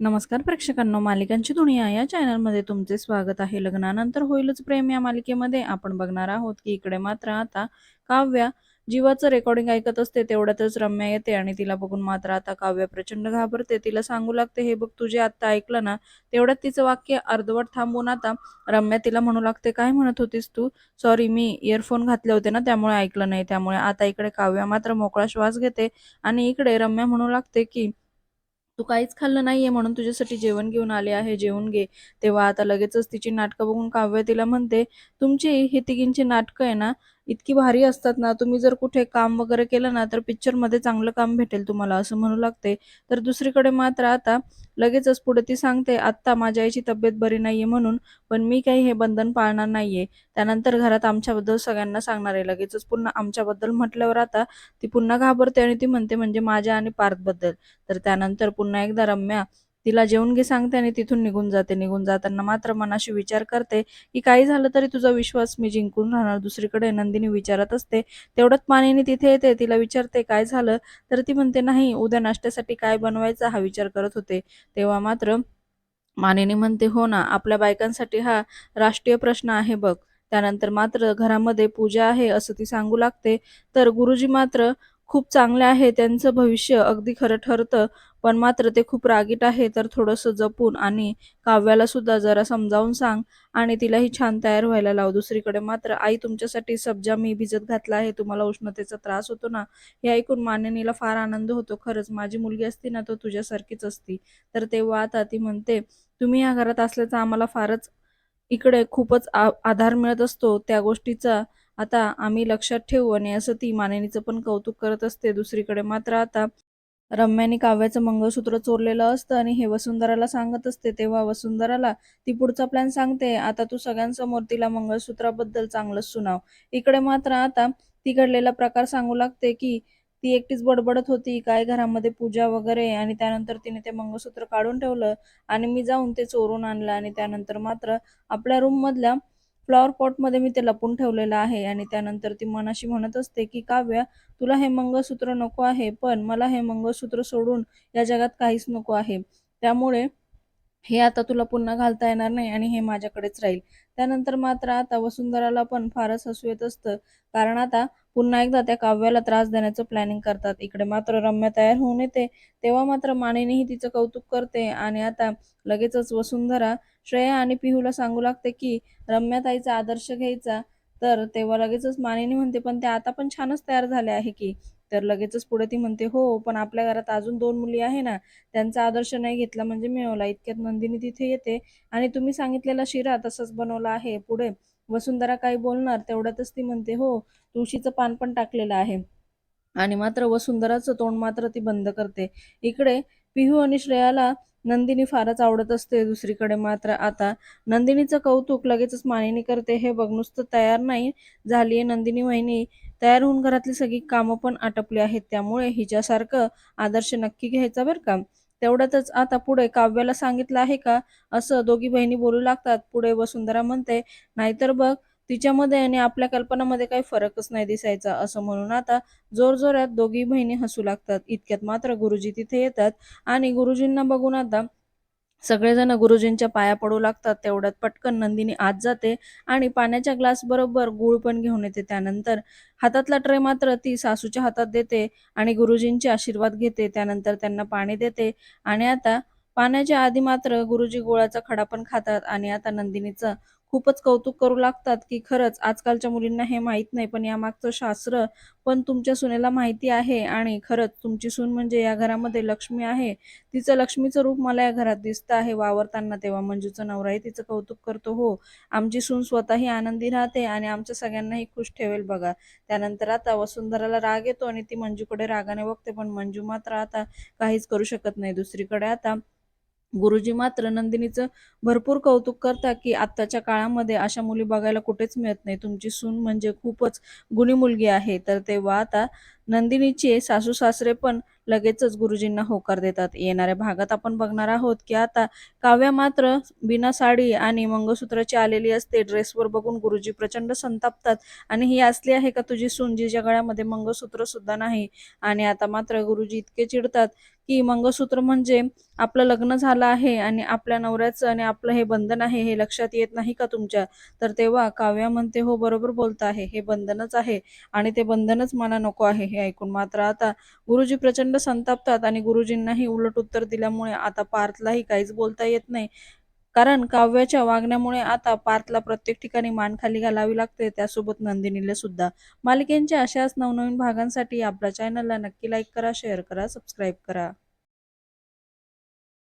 नमस्कार प्रेक्षकांनो मालिकांची दुनिया या चॅनलमध्ये तुमचे स्वागत आहे. लग्नानंतर होईलच प्रेम या मालिकेमध्ये. आपण बघणार आहोत की इकडे मात्र आता काव्या जीवाचं रेकॉर्डिंग ऐकत असते तेवढ्यातच रम्या येते आणि तिला बघून मात्र आता काव्य प्रचंड घाबरते. तिला सांगू लागते हे बघ तुझे आत्ता ऐकलं ना तेवढ्यात तिचं वाक्य अर्धवट थांबून आता रम्या तिला म्हणू लागते काय म्हणत होतीस तू? सॉरी मी इयरफोन घातले होते ना त्यामुळे ऐकलं नाही. त्यामुळे आता इकडे काव्या मात्र मोकळा श्वास घेते आणि इकडे रम्या म्हणू लागते की तू काहीच खाल्लं नाहीये म्हणून तुझ्यासाठी जेवण घेऊन आले आहे जेवून घे. तेव्हा आता लगेचच तिची नाटकं बघून काव्य तिला म्हणते तुमची हे तिघींची नाटकं आहे ना इतकी भारी असतात ना तुम्ही जर कुठे काम वगैरे केलं ना तर पिक्चरमध्ये चांगलं काम भेटेल तुम्हाला असं म्हणू लागते. तर दुसरीकडे मात्र आता लगेचच पुढे ती सांगते आत्ता माझ्या आईची तब्येत बरी नाहीये म्हणून पण मी काही हे बंधन पाळणार नाहीये. त्यानंतर घरात आमच्याबद्दल सगळ्यांना सांगणार आहे. लगेचच पुन्हा आमच्याबद्दल म्हटल्यावर आता ती पुन्हा घाबरते आणि ती म्हणते म्हणजे माझ्या आणि पार्थबद्दल. तर त्यानंतर पुन्हा एकदा रम्या तिला जेवून घे सांगते आणि तिथून निघून जाते. निघून जाताना मात्र मनाशी विचार करते की काही झालं तरी तुझा विश्वास मी जिंकून राहणार. दुसरीकडे नंदिनी विचारत असते. तेवढ्यात मानिनी तिथे येते. तिला विचारते काय झालं? तर ती म्हणते नाही उद्या नाश्त्यासाठी काय बनवायचा? हा विचार करत होते. तेव्हा मात्र मानिनी म्हणते हो ना आपल्या बायकांसाठी हा राष्ट्रीय प्रश्न आहे बघ. त्यानंतर मात्र घरामध्ये पूजा आहे असं ती सांगू लागते. तर गुरुजी मात्र खूप चांगले आहे त्यांचं भविष्य अगदी खरं ठरतं. पण मात्र ते खूप रागीट आहे तर थोडंसं जपून आणि काव्याला सुद्धा जरा समजावून सांग आणि तिलाही छान तयार व्हायला लाव. दुसरीकडे मात्र आई तुमच्यासाठी सब्जा मी भिजत घातला आहे तुम्हाला उष्णतेचा त्रास होतो ना? हे ऐकून मानिनीला फार आनंद होतो. खरंच माझी मुलगी असती ना तो तुझ्यासारखीच असती. तर तेव्हा आता ती म्हणते तुम्ही या घरात असल्याचा आम्हाला फारच इकडे खूपच आ आधार मिळत असतो. त्या गोष्टीचा आता आम्ही लक्षात ठेवू आणि असं ती मानिनीचं पण कौतुक करत असते. दुसरीकडे मात्र आता रम्याने काव्याचं मंगळसूत्र चोरलेलं असतं आणि हे वसुंधराला सांगत असते. तेव्हा वसुंधराला ती पुढचा प्लॅन सांगते. आता तू सगळ्यांसमोर तिला मंगळसूत्राबद्दल चांगलंच सुनाव. इकडे मात्र आता ती घडलेला प्रकार सांगू लागते की ती एकटीच बडबडत होती. काय घरामध्ये पूजा वगैरे आणि त्यानंतर तिने ते मंगळसूत्र काढून ठेवलं आणि मी जाऊन ते चोरून आणलं आणि त्यानंतर मात्र आपल्या रूम मधल्या फ्लॉवर पॉटमध्ये मी ते लपून ठेवलेलं आहे आणि त्यानंतर ती मनाशी म्हणत असते की काव्या तुला हे मंगळसूत्र नको आहे पण मला हे मंगळसूत्र सोडून या जगात काहीच नको आहे. त्यामुळे हे आता तुला पुन्हा घालता येणार नाही आणि हे माझ्याकडेच राहील. त्यानंतर मात्र आता वसुंधराला पण फारच हसू येत असतं. कारण आता पुन्हा एकदा त्या काव्याला त्रास देण्याचं प्लॅनिंग करतात. इकडे मात्र रम्या तयार होऊन येते. तेव्हा मात्र मानेनेही तिचं कौतुक करते आणि आता लगेचच वसुंधरा श्रेया आणि पिहूला सांगू लागते की रम्याताईचा आदर्श घ्यायचा. तर तेव्हा लगेचच मानेनी म्हणते पण ते आता पण छानच तयार झाले आहे की तर लगेचच पुढे ती म्हणते हो पण आपल्या घरात अजून दोन मुली आहे ना त्यांचा आदर्श नाही घेतला म्हणजे मिळवला. इतक्यात नंदिनी तिथे येते आणि तुम्ही सांगितलेला शिरा तसंच बनवला आहे. पुढे वसुंधरा काही बोलणार तेवढ्यातच ती म्हणते हो तुळशीचं पान पण टाकलेलं आहे. आणि मात्र वसुंधराचं तोंड मात्र ती बंद करते. इकडे पिहू आणि श्रेयाला नंदिनी फारच आवडत असते. दुसरीकडे मात्र आता नंदिनीचं कौतुक लगेचच मानिनी करते. हे बघ नुसतं तयार नाही झालीये नंदिनी वहिनी. तयार होऊन घरातली सगळी कामं पण आटपली आहेत. त्यामुळे हिच्यासारखं आदर्श नक्की घ्यायचा बरं का? तेवढ्यातच आता पुढे काव्याला सांगितलं आहे का? असं दोघी बहिणी बोलू लागतात. पुढे वसुंधरा म्हणते नाहीतर बघ तिच्यामध्ये आणि आपल्या कल्पनामध्ये काही फरकच नाही दिसायचा. असं म्हणून आता जोरजोरात दोघी बहिणी हसू लागतात. इतक्यात मात्र गुरुजी तिथे येतात आणि गुरुजींना बघून आता सगळेजण गुरुजींच्या पाया पडू लागतात तेवढ्यात पटकन नंदिनी आत जाते आणि पाण्याच्या ग्लास बरोबर गुळ पण घेऊन येते. त्यानंतर हातातला ट्रे मात्र ती सासूच्या हातात देते आणि गुरुजींचे आशीर्वाद घेते. त्यानंतर त्यांना पाणी देते आणि आता पाण्याच्या आधी मात्र गुरुजी गुळाचा खडा पण खातात आणि आता नंदिनीचं खूपच कौतुक करू लागतात की खरंच आजकालच्या मुलींना हे माहीत नाही पण यामागचं शास्त्र पण तुमच्या सुनेला माहिती आहे आणि खरंच तुमची सून म्हणजे या घरामध्ये लक्ष्मी आहे. तिचं लक्ष्मीचं रूप मला या घरात दिसतं आहे. वावरताना तेव्हा मंजूचं नवराही तिचं कौतुक करतो हो. आमची सून स्वतःही आनंदी राहते आणि आमच्या सगळ्यांनाही खुश ठेवेल बघा. त्यानंतर आता वसुंधराला राग येतो आणि ती मंजूकडे रागाने बघते पण मंजू मात्र आता काहीच करू शकत नाही दुसरीकडे. आता गुरुजी मात्र नंदिनीचं भरपूर कौतुक करतात की आत्ताच्या काळामध्ये अशा मुली बघायला कुठेच मिळत नाही. तुमची सून म्हणजे खूपच गुणी मुलगी आहे. तर तेव्हा आता नंदिनीचे सासू सासरे पण लगेचच गुरुजींना होकार देतात. येणाऱ्या भागात आपण बघणार आहोत की आता काव्या मात्र बिना साडी आणि मंगळसूत्राची आलेली असते. ड्रेसवर बघून गुरुजी प्रचंड संतापतात. आणि ही असली आहे का तुझी सून जिच्या गळ्यामध्ये मंगळसूत्र सुद्धा नाही? आणि आता मात्र गुरुजी इतके चिडतात की मंगळसूत्र म्हणजे आपलं लग्न झालं आहे आणि आपल्या नवऱ्याचं आणि आपलं हे बंधन आहे हे लक्षात येत नाही का तुमच्या? तर तेव्हा काव्या म्हणते हो बरोबर बोलत आहे. हे बंधनच आहे आणि ते बंधनच मला नको आहे. हे ऐकून मात्र आता गुरुजी प्रचंड संतापतात आणि गुरुजींनाही उलट उत्तर दिल्यामुळे आता पार्थलाही काहीच बोलता येत नाही. कारण काव्याच्या वागण्यामुळे आता पार्थला प्रत्येक ठिकाणी मान खाली घालावी लागते. त्यासोबत नंदिनीला सुद्धा. मालिकेंच्या अशाच नवनवीन भागांसाठी आपल्या चॅनलला नक्की लाईक करा शेअर करा सबस्क्राईब करा.